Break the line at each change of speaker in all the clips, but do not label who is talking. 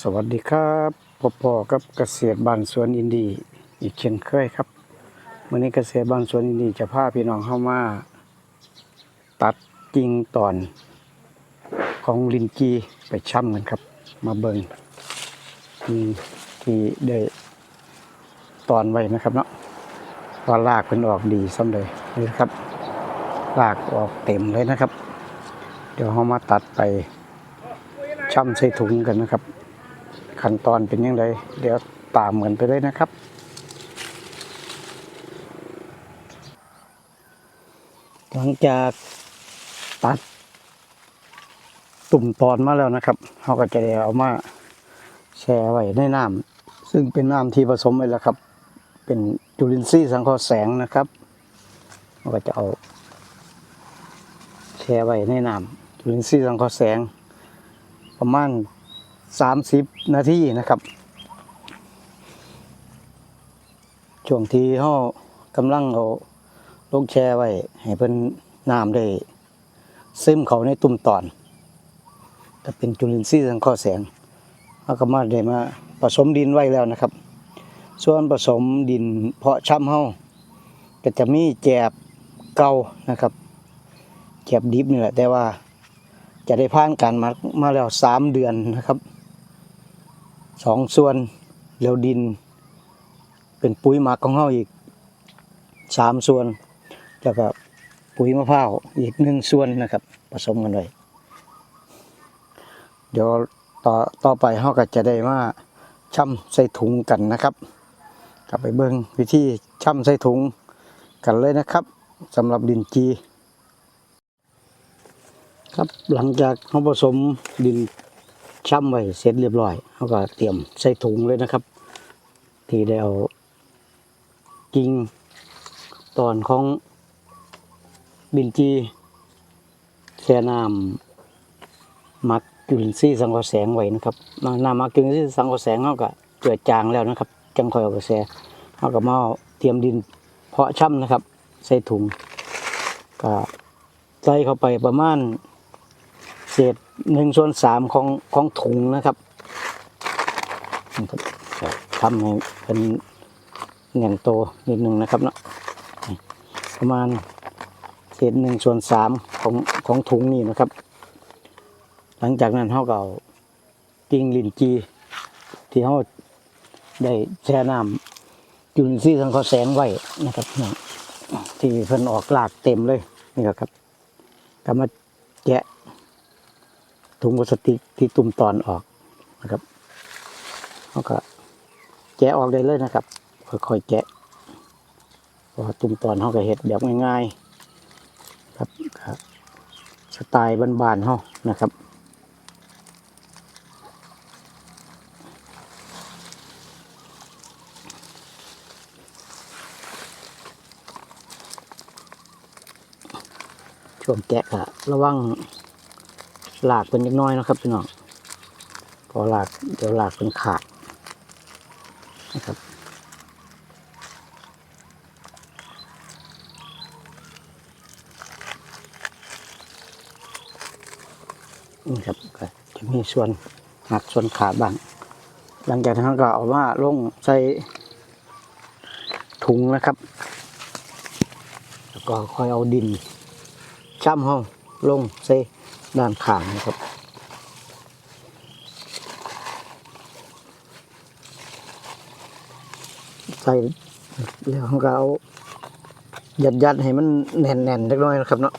สวัสดีครับพอพอกับเกษตรบ้านสวนอินดีอีกเช่นเคยครับวันนี้เกษตรบ้านสวนอินดีจะพาพี่น้องเข้ามา ตัดกิ่งตอน ของลินจีไปช่ำกันครับ มาเบิงที่ที่ได้ตอนไว้นะครับเนาะว่าลากเป็นออกดีซ้ำเลยนี่นะครับ ลากออกเต็มเลยนะครับ เดี๋ยวเรามาตัดไปช่ำใส่ถุงกันนะครับ ขั้นตอนเป็นยังไงเดี๋ยวตามเหมือนไปเลยนะครับหลังจากตัดตุ่มตอนมาแล้วนะครับเราก็จะได้เอามาแช่ไว้ในน้ำซึ่งเป็นน้ำที่ผสมไว้แล้วครับ เป็นจุลินทรีย์สังเคราะห์แสงนะครับเราก็จะเอาแช่ไว้ในน้ำจุลินทรีย์สังเคราะห์แสง ประมาณ สามสิบนาทีนะครับ ช่วงที่เขากำลังเอาลงแช่ไว้ ให้เพิ่นน้ำได้ ซึมเขาในตุ่มตอนจะเป็นจุลินทรีย์สังเคราะห์แสงเขาก็มาได้มาผสมดินไว้แล้วนะครับ ส่วนผสมดินเพาะช่ำเฮาก็จะมีแจบเก่านะครับ แจบดิบนี่แหละแต่ว่าจะได้ผ่านการมามาแล้วสามเดือนนะครับ สองส่วนแล้วดิน เป็นปุ๋ยหมักของเฮาอีกสามส่วน แล้วก็ปุ๋ยมะพร้าวอีกหนึ่งส่วนนะครับ ผสมกันไว้เดี๋ยวต่อต่อไปเฮาก็จะได้มาช่ำใส่ถุงกันนะครับ กลับไปเบิ่งวิธีช่ำใส่ถุงกันเลยนะครับสำหรับดินจี ครับหลังจากเขาผสมดิน ช่ำไว้เสร็จเรียบร้อยเขาก็เตรียมใส่ถุงเลยนะครับ ที่ได้เอากิ่งตอนของบินจีแช่น้ำมักจุลินทรีย์สังเคราะห์แสงไว้นะครับมาน้ำมักจุลินทรีย์สังเคราะห์แสงเขาก็เกิดจางแล้วนะครับ จังคอยเอาไปแช่เขาก็มาเอาเตรียมดินเพาะช่ำนะครับ ใส่ถุงก็ใส่เข้าไปประมาณเศษ หนึ่งส่วนสามของของถุงนะครับทำให้เป็นแหน่งโตนิดหนึ่งนะครับเนาะประมาณเศษหนึ่งส่วนสามของของถุงนี่นะครับ หลังจากนั้นเขาก็เอากิ้งลินจี ที่เขาได้แช่น้ำจุลินทรีย์สังเคราแสงไว้นะครับที่เพิ่นออกลากเต็มเลยนี่แหละครับก็มาแกะ ถุงพลาสติกที่ตุ่มตอนออกนะครับเขาก็แกะออกได้เลยนะครับ ค่อยๆแกะพราะว่าตุ่มตอนเขาก็เห็ดแบบง่ายๆครับครับสไตล์บ้านๆเขานะครับช่วงแกะระวัง หลากเป็นเล็กน้อยนะครับพี่น้องพอหลากเดี๋ยวหลากเป็นขาดนะครับนี่ครับจะมีส่วนหักส่วนขาดบ้าง หลังจากนั้นก็เอาว่าลงใส่ถุงนะครับ แล้วก็ค่อยเอาดินช่ำห้องลงใส่ ด้านข้างนะครับ ใส่แล้วเราก็เอายัดยัดให้มันแน่นๆเล็กน้อยนะครับเนาะ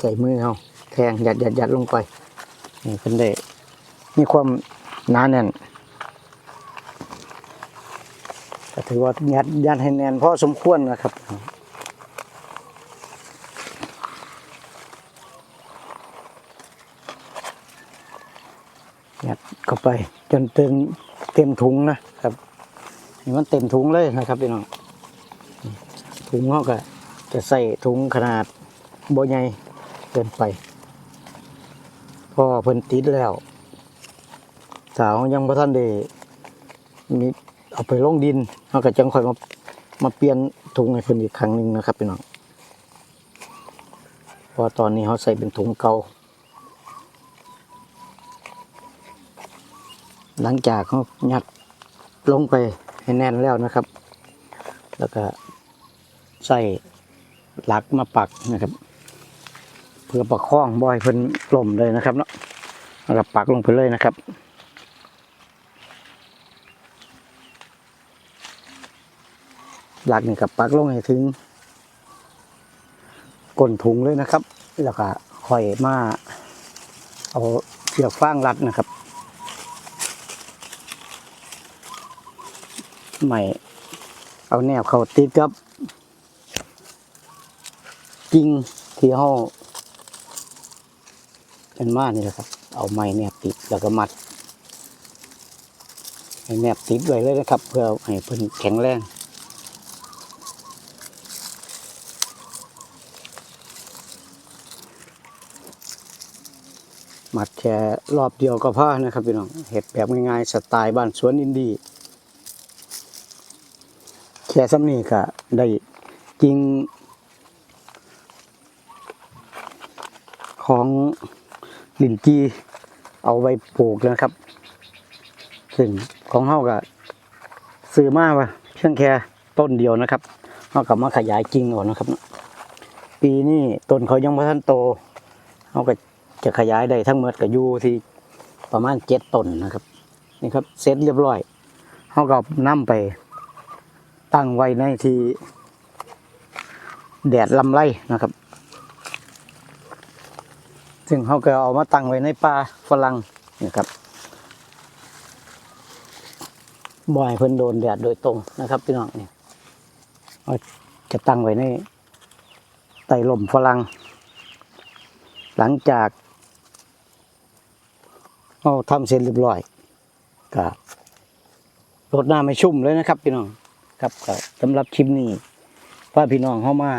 ใส่มือเอาแทงยัดยัดยัดลงไปนี่เป็นได้มีความหนาแน่นก็ถือว่ายัดยัดให้แน่นพอสมควรนะครับ ยัดเข้าไปจนเต็มเต็มถุงนะครับนี่มันเต็มถุงเลยนะครับพี่น้องถุงเขาก็จะใส่ถุงขนาดโบใหญ่เกินไป พอเพิ่นติดแล้ว สาวยังบ่ทันได้มีเอาไปลงดินเขาก็จังค่อยมามาเปลี่ยนถุงให้เพิ่นอีกครั้งหนึ่งนะครับพี่น้องเพราะตอนนี้เขาใส่เป็นถุงเก่า หลังจากเขายัดลงไปให้แน่นแล้วนะครับ แล้วก็ใส่หลักมาปักนะครับ เพื่อประคองบอยเพิ่นกลมเลยนะครับเนาะแล้วก็ปักลงไปเลยนะครับหลักนี่กับปักลงให้ถึงก้นถุงเลยนะครับ แล้วก็ค่อยมาเอาเชือกฟางรัดนะครับ ใหม่เอาแนบเข้าติดกับกิ่งที่ห้องเป็นมานี่แหละครับ เอาไม้แนบติดแล้วก็มัดให้แนบติดไว้เลยนะครับ เพื่อให้เพิ่นแข็งแรงมัดแค่รอบเดียวก็พอนะครับพี่น้องเห็ดแบบง่ายๆสไตล์บ้านสวนอินดี้ แค่ซ้ำนี้ก็ได้จริง ของลินจีเอาไว้ปลูกนะครับ ซึ่งของเฮาก็ซื้อมาว่าเพียงแค่ต้นเดียวนะครับเฮากับมาขยายกิ่งเอ่อนนะครับ ปีนี้ต้นเขายังไม่ทันโตเฮาก็จะขยายได้ทั้งหมดก็อยู่ที่ประมาณเจ็ดต้นนะครับนี่ครับเสร็จเรียบร้อยเฮาก็นํไป ตั้งไว้ในที่แดดลำไรนะครับ ซึ่งเขาก็เอามาตั้งไว้ในป่าฝรั่งนะครับบ่อยเพิ่นโดนแดดโดยตรงนะครับพี่น้องนี่เอาจะตั้งไว้ในใต้ลมฝรั่งหลังจากเราทำเสร็จเรียบร้อยก็รดน้ำให้ชุ่มเลยนะครับพี่น้อง ครับก็สำหรับคลิปนี้พาพี่น้องเข้ามา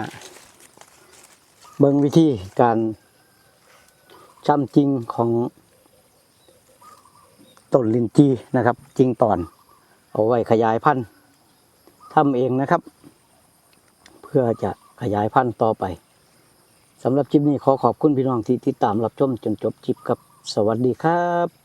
เบิ่งวิธีการจำจริงของต้นลินจีนะครับ จริงตอน เอาไว้ขยายพันธุ์ทำเองนะครับ เพื่อจะขยายพันธุ์ต่อไปสำหรับคลิปนี้ขอขอบคุณพี่น้องที่ติดตามรับชมจนจบคลิปครับ สวัสดีครับ